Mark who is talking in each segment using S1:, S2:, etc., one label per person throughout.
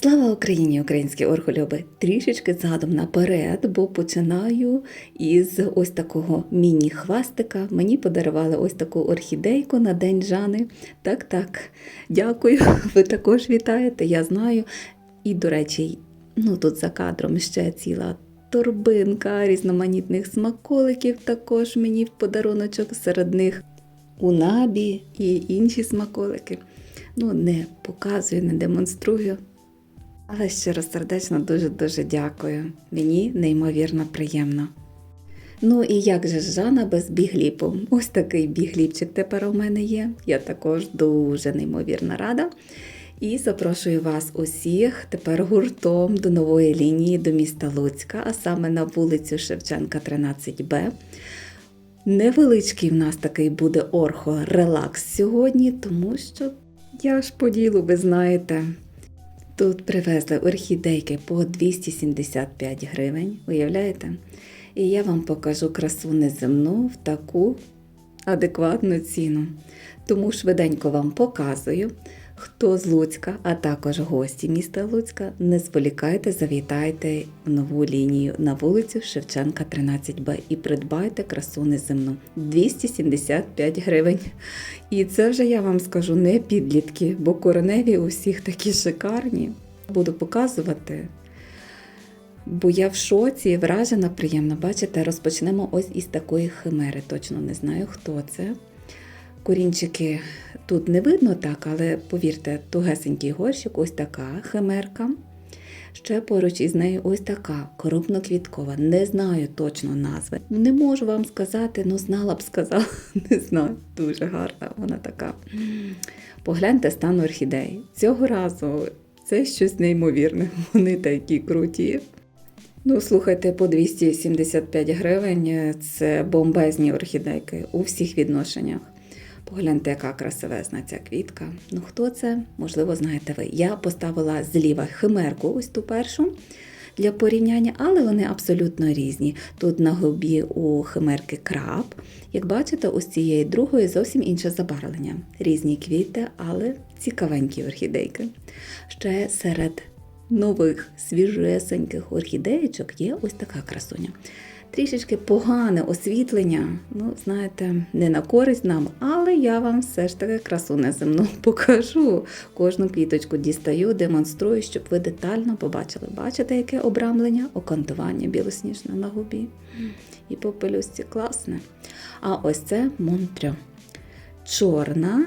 S1: Слава Україні, українські орхолюби! Трішечки задом наперед, бо починаю із ось такого міні-хвастика. Мені подарували ось таку орхідейку на День Жани. Так, так, дякую. Ви також вітаєте, я знаю. І, до речі, ну тут за кадром ще ціла торбинка різноманітних смаколиків також мені в подаруночок серед них унабі і інші смаколики. Ну, не показую, не демонструю. Але щиро сердечно дуже-дуже дякую. Мені неймовірно приємно. Ну і як же Жанна без бігліпу? Ось такий бігліпчик тепер у мене є. Я також дуже неймовірно рада. І запрошую вас усіх тепер гуртом до нової лінії до міста Луцька, а саме на вулицю Шевченка, 13Б. Невеличкий в нас такий буде орхо релакс сьогодні, тому що я ж по ділу, ви знаєте. Тут привезли орхідейки по 275 гривень, уявляєте? І я вам покажу красу неземну в таку адекватну ціну. Тому швиденько вам показую, хто з Луцька, а також гості міста Луцька, не зволікайте, завітайте в нову лінію на вулицю Шевченка, 13Б і придбайте красу неземну 275 гривень. І це вже я вам скажу не підлітки, бо кореневі у всіх такі шикарні. Буду показувати. Бо я в шоці, вражена, приємно. Бачите, розпочнемо ось із такої химери. Точно не знаю, хто це. Корінчики тут не видно так, але повірте, тугесенький горщик, ось така химерка. Ще поруч із нею ось така коробно-квіткова. Не знаю точно назви. Не можу вам сказати, ну знала б сказала. Не знаю. Дуже гарна вона така. Погляньте стан орхідеї. Цього разу це щось неймовірне. Вони такі круті. Ну, слухайте, по 275 гривень це бомбезні орхідейки у всіх відношеннях. Погляньте, яка красивезна ця квітка. Ну, хто це? Можливо, знаєте ви. Я поставила зліва химерку, ось ту першу для порівняння, але вони абсолютно різні. Тут на губі у химерки краб. Як бачите, ось цієї другої зовсім інше забарвлення. Різні квіти, але цікавенькі орхідейки. Ще серед нових свіжесеньких орхідеєчок є ось така красуня. Трішечки погане освітлення, ну, знаєте, не на користь нам, але я вам все ж таки красу неземну покажу. Кожну квіточку дістаю, демонструю, щоб ви детально побачили. Бачите, яке обрамлення, окантування білосніжне на губі. І по пелюстці класне. А ось це Монтрьо. Чорна,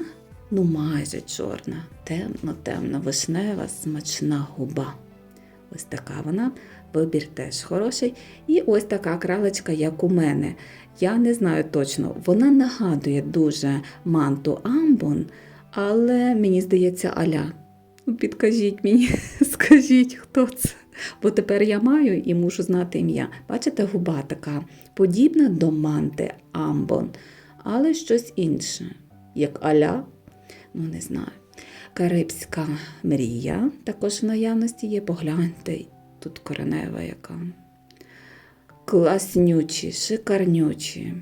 S1: ну майже чорна, темно-темно вишнева, смачна губа. Ось така вона. Вибір теж хороший. І ось така кралечка, як у мене. Я не знаю точно, вона нагадує дуже манту амбон, але мені здається, аля. Ну, Підкажіть мені, скажіть, хто це. Бо тепер я маю і мушу знати ім'я. Бачите, губа така подібна до манти амбон, але щось інше, як аля, ну не знаю. Карибська мрія також в наявності є. Погляньте, тут коренева яка. Класнючі, шикарнючі.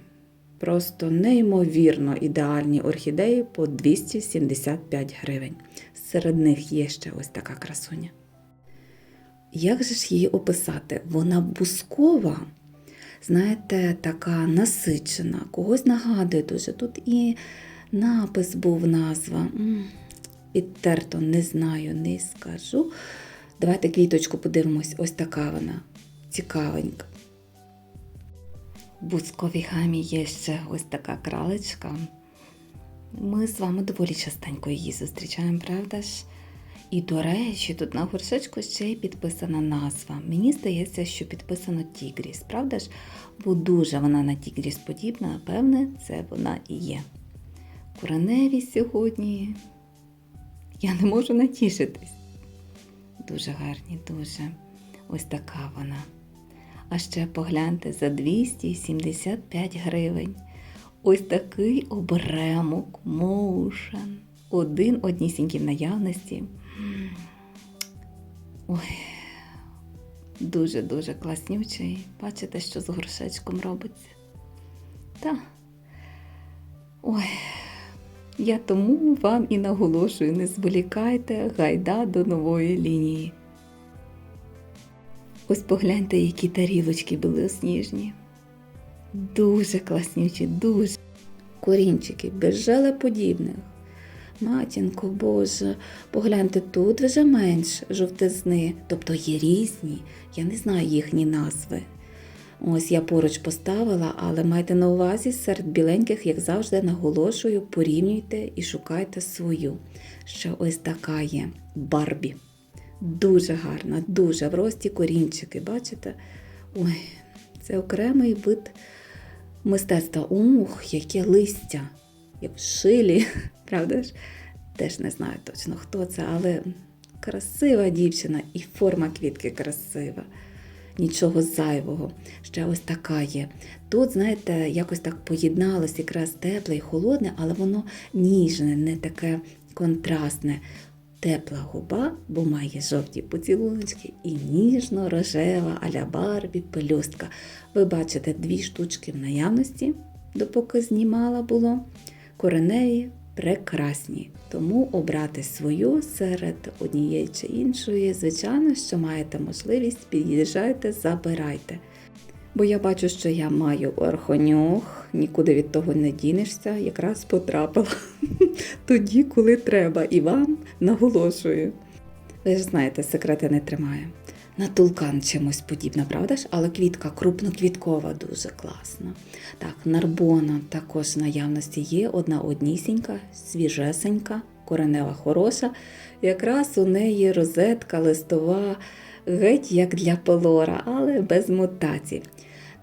S1: Просто неймовірно ідеальні орхідеї по 275 гривень. Серед них є ще ось така красуня. Як же ж її описати? Вона бускова, знаєте, така насичена, когось нагадує дуже. Тут і напис був назва. Відтерто не знаю, не скажу. Давайте квіточку подивимось, ось така вона цікавенька. В бусковій гамі є ще ось така кралечка. Ми з вами доволі частенько її зустрічаємо, правда ж? І, до речі, тут на горшечку ще й підписана назва. Мені здається, що підписано Тігріс, правда ж? Бо дуже вона на Тігріс подібна, напевне, це вона і є. Кореневі сьогодні я не можу натішитись. Дуже гарні, дуже. Ось така вона. А ще погляньте за 275 гривень. Ось такий обремок, моушен. Один однісінький в наявності. Ой, дуже-дуже класнючий. Бачите, що з горшечком робиться? Та. Ой, Я тому вам і наголошую, не зволікайте, гайда до нової лінії. Ось погляньте, які тарілочки білосніжні. Дуже класнючі, дуже. Корінчики без желеподібних. Матінко Боже, погляньте, тут вже менш жовтизни, тобто є різні, я не знаю їхні назви. Ось я поруч поставила, але майте на увазі серед біленьких, як завжди, наголошую, порівнюйте і шукайте свою. Ще ось така є Барбі. Дуже гарна, дуже в рості корінчики, бачите? Ой, це окремий вид мистецтва. Ух, яке листя, як шилі, правда ж? Теж не знаю точно, хто це, але красива дівчина і форма квітки красива. Нічого зайвого. Ще ось така є. Тут, знаєте, якось так поєдналось якраз тепле і холодне, але воно ніжне, не таке контрастне. Тепла губа, бо має жовті поцілуночки і ніжно-рожева аля барбі пелюстка. Ви бачите дві штучки в наявності, допоки знімала було. Кореневі прекрасні. Тому обрати свою серед однієї чи іншої, звичайно, що маєте можливість, під'їжджайте, забирайте. Бо я бачу, що я маю орхонюх, нікуди від того не дінешся, якраз потрапила тоді, коли треба, і вам наголошую. Ви ж знаєте, секрети не тримаю. На тулкан чимось подібна, правда ж? Але квітка крупноквіткова, дуже класна. Так, нарбона також в наявності є, одна однісінька, свіжесенька, коренева хороша. Якраз у неї розетка листова, геть як для пелора, але без мутацій.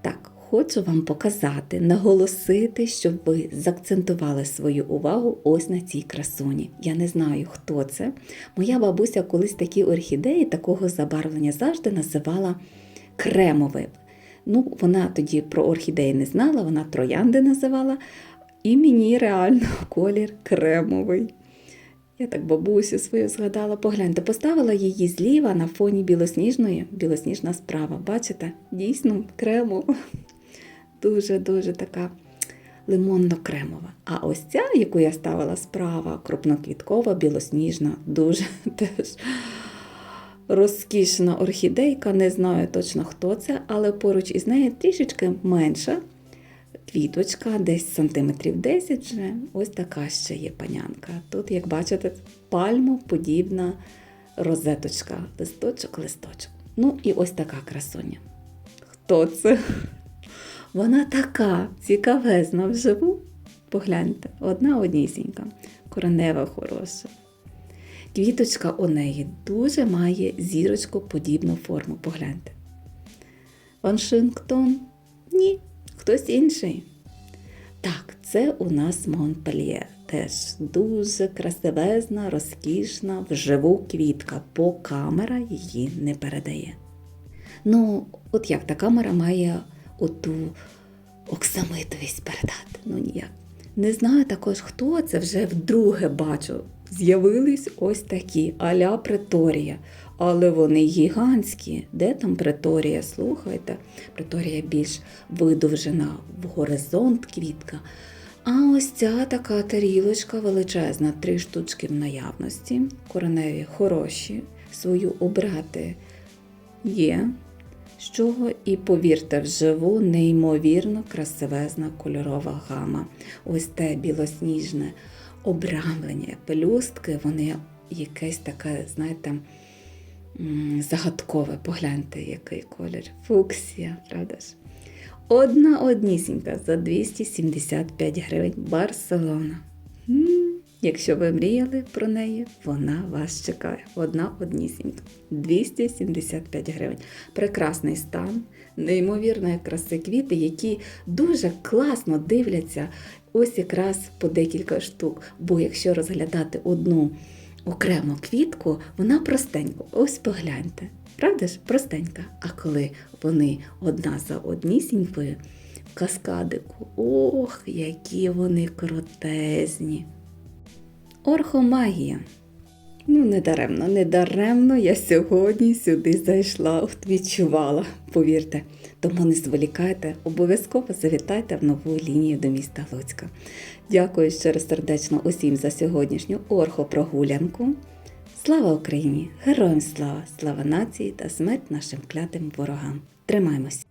S1: Так, хочу вам показати, наголосити, щоб ви заакцентували свою увагу ось на цій красуні. Я не знаю, хто це. Моя бабуся колись такі орхідеї такого забарвлення завжди називала кремовим. Ну, вона тоді про орхідеї не знала, вона троянди називала, і мені реально колір кремовий. Я так бабусю свою згадала, погляньте, поставила її зліва на фоні білосніжної, білосніжна справа. Бачите? Дійсно, кремова. Дуже-дуже така лимонно-кремова. А ось ця, яку я ставила справа, крупноквіткова, білосніжна, дуже теж розкішна орхідейка. Не знаю точно, хто це, але поруч із нею трішечки менша. Квіточка, десь сантиметрів 10 вже. Ось така ще є панянка. Тут, як бачите, пальмоподібна розеточка. Листочок, листочок. Ну і ось така красуня. Хто це? Вона така цікавезна вживу. Погляньте, одна однісінька, коренева хороша. Квіточка у неї дуже має зірочку подібну форму. Погляньте. Вашингтон? Ні, хтось інший. Так, це у нас Монпельє. Теж дуже красивезна, розкішна, вживу квітка, бо камера її не передає. Ну, от як та камера має оту оксамитовість передати? Ну ніяк. Не знаю також, хто це вже вдруге бачу. З'явились ось такі аля Преторія. Але вони гігантські. Де там Преторія? Слухайте, Преторія більш видовжена в горизонт квітка. А ось ця така тарілочка величезна, три штучки в наявності. Кореневі хороші, свою обрати є. З чого і повірте, вживу неймовірно красивезна кольорова гама. Ось те білосніжне обрамлення, пелюстки, вони якесь таке, знаєте, загадкове. Погляньте, який колір. Фуксія, правда ж? Одна однісінька за 275 гривень Барселона. Якщо ви мріяли про неї, вона вас чекає. Одна однісінька. 275 гривень. Прекрасний стан, неймовірної краси квіти, які дуже класно дивляться ось якраз по декілька штук. Бо якщо розглядати одну окрему квітку, вона простенька. Ось погляньте. Правда ж, простенька. А коли вони одна за однісінькою каскадику, ох, які вони крутезні. Орхомагія. Ну, не даремно, не даремно я сьогодні сюди зайшла, от відчувала, повірте. Тому не зволікайте, обов'язково завітайте в нову лінію до міста Луцька. Дякую щиро сердечно усім за сьогоднішню орхопрогулянку. Слава Україні! Героям слава! Слава нації та смерть нашим клятим ворогам! Тримаймось!